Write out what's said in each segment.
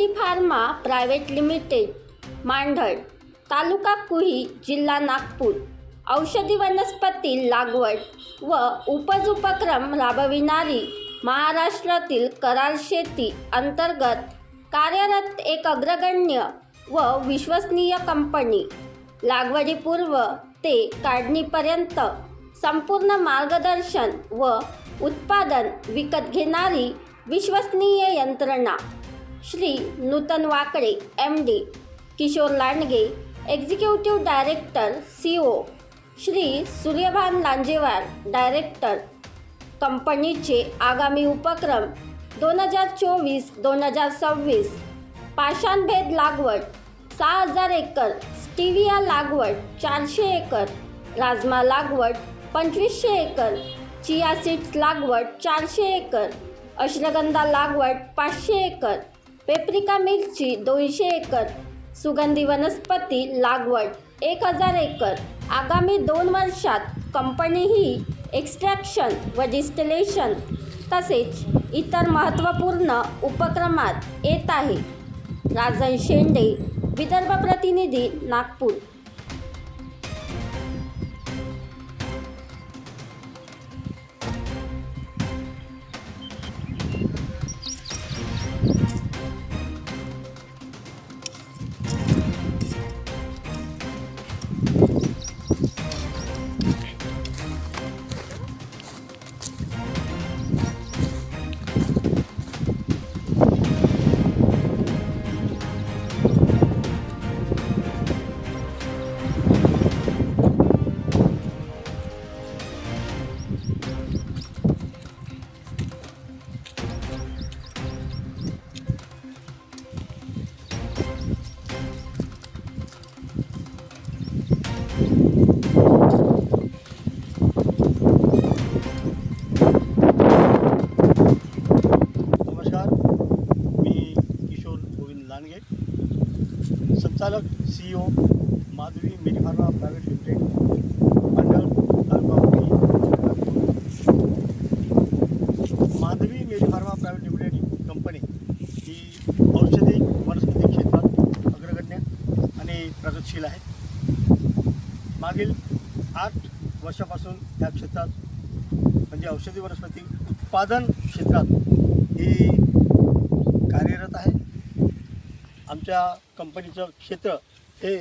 Medi Pharma private limited Mandhal taluka Kuhi जिल्हा नागपूर. औषधी वनस्पती लागवड व उपज उपक्रम राबविणारी महाराष्ट्रातील करार शेती अंतर्गत कार्यरत एक अग्रगण्य व विश्वसनीय कंपनी. लागवडीपूर्व ते काढणीपर्यंत संपूर्ण मार्गदर्शन व उत्पादन विकत घेणारी विश्वसनीय यंत्रणा. Shri Nutan Wakde M D Kishor Landge executive director C O Shri Suryabhan Lanjewar director कंपनीचे आगामी उपक्रम दोन हजार चोवीस दोन हजार सव्वीस पाषाणभेद लागवड सहा हजार एकर स्टिविया लागवड चारशे एकर राजमा लागवड पंचवीसशे एकर चिया सीड्स लागवड चारशे एकर अश्वगंधा लागवड पाचशे एकर पेप्रिका मिरची दोनशे एकर सुगंधी वनस्पती लागवड एक हजार एकर. आगामी दोन वर्षात कंपनी ही एक्स्ट्रॅक्शन व डिस्टिलेशन तसेच इतर महत्त्वपूर्ण उपक्रमात येत आहे. राजन शेंडे विदर्भ प्रतिनिधी नागपूर. संचालक C O Madhavi Medi private limited मंडळ taluka Madhavi Medi private limited company ही औषधी वनस्पती क्षेत्रात अग्रगण्य आणि प्रगतशील आहे. मागील आठ वर्षापासून या क्षेत्रात म्हणजे औषधी वनस्पती उत्पादन क्षेत्रात ही कार्यरत आहे. आमच्या कंपनीचं क्षेत्र हे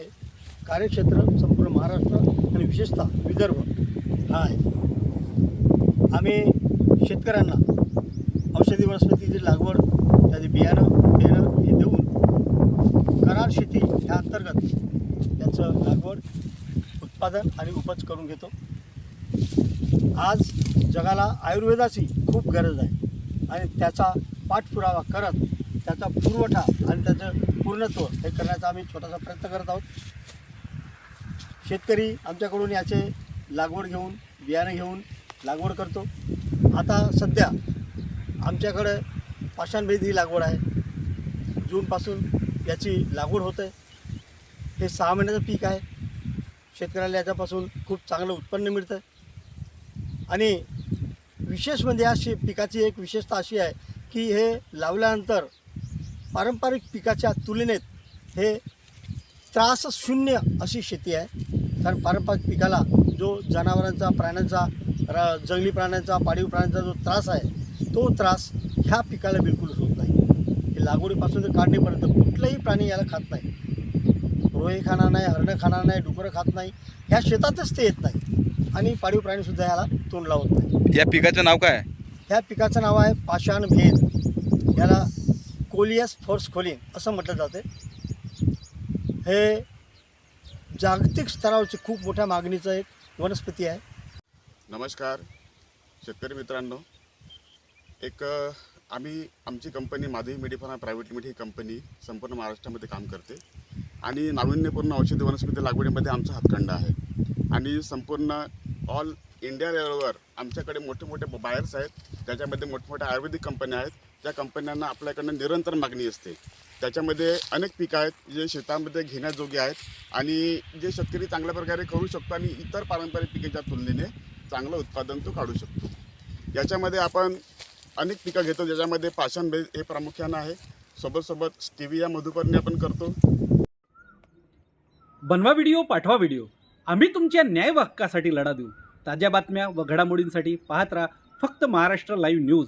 कार्यक्षेत्र संपूर्ण महाराष्ट्र आणि विशेषतः विदर्भ हा आहे. आम्ही शेतकऱ्यांना औषधी वनस्पतीची लागवड त्याचे बियाणं बियाणं हे देऊन करार शेती ह्या अंतर्गत त्यांचं लागवड उत्पादन आणि उपज करून घेतो. आज जगाला आयुर्वेदाची खूप गरज आहे आणि त्याचा पाठपुरावा करत त्याचा पुरवठा आणि त्याचं पूर्णत्व हे करण्याचा आम्ही छोटासा प्रयत्न करत आहोत. शेतकरी आमच्याकडून याचे लागवड घेऊन बियाणं घेऊन लागवड करतो. आता सध्या आमच्याकडे पाषाणभेद ही लागवड आहे. जूनपासून याची लागवड होते. हे सहा महिन्याचं पीक आहे. शेतकऱ्याला याच्यापासून खूप चांगलं उत्पन्न मिळतं. आणि विशेष म्हणजे या शे पिकाची एक विशेषता अशी आहे की हे लावल्यानंतर पारंपरिक पिकाच्या तुलनेत हे त्रास शून्य अशी शेती आहे. कारण पारंपरिक पिकाला जो जनावरांचा प्राण्यांचा रा जंगली प्राण्यांचा पाळीव प्राण्यांचा जो त्रास आहे तो त्रास ह्या पिकाला बिलकुल होत नाही. हे लागवडीपासून ते काढणीपर्यंत कुठलाही प्राणी याला खात नाही. रोहे खाणार नाही हरणं खाणार नाही डुकरं खात नाही ह्या शेतातच ते येत नाही. आणि पाळीव प्राणीसुद्धा याला तोंड लावत नाही. या पिकाचं नाव काय? ह्या पिकाचं नाव आहे पाषाण भेद. याला कोलियस फोर्स खोलीन असं म्हटलं जाते. हे जागतिक स्तरावरचे खूप मोठ्या मागणीचं एक वनस्पती आहे. नमस्कार शेतकरी मित्रांनो. एक आम्ही आमची company Madhavi Medipharma private limited ही कंपनी संपूर्ण महाराष्ट्रामध्ये काम करते. आणि नाविन्यपूर्ण औषधी वनस्पती लागवडीमध्ये आमचा हातखंडा आहे. आणि संपूर्ण ऑल इंडिया लेवलवर आमच्याकडे मोठे मोठे बायर्स आहेत. त्याच्यामध्ये मोठमोठ्या आयुर्वेदिक कंपन्या आहेत. त्या कंपन्यांना आपल्याकडनं निरंतर मागणी असते त्याच्यामध्ये अनेक पिकं आहेत जे शेतामध्ये घेण्याजोगे आहेत आणि जे शेतकरी चांगल्या प्रकारे करू शकतो आणि इतर पारंपरिक पिकेच्या तुलनेने चांगलं उत्पादन तो काढू शकतो. याच्यामध्ये आपण अनेक पिकं घेतो ज्याच्यामध्ये पाषाण बेल हे प्रामुख्यानं आहे. सोबत सोबत स्टीविया मधुपर्णी आपण करतो. बनवा व्हिडिओ पाठवा व्हिडिओ. आम्ही तुमच्या न्याय हक्कासाठी लढा देऊ. ताज्या बातम्या व घडामोडींसाठी पाहत राहा फक्त महाराष्ट्र लाईव्ह न्यूज.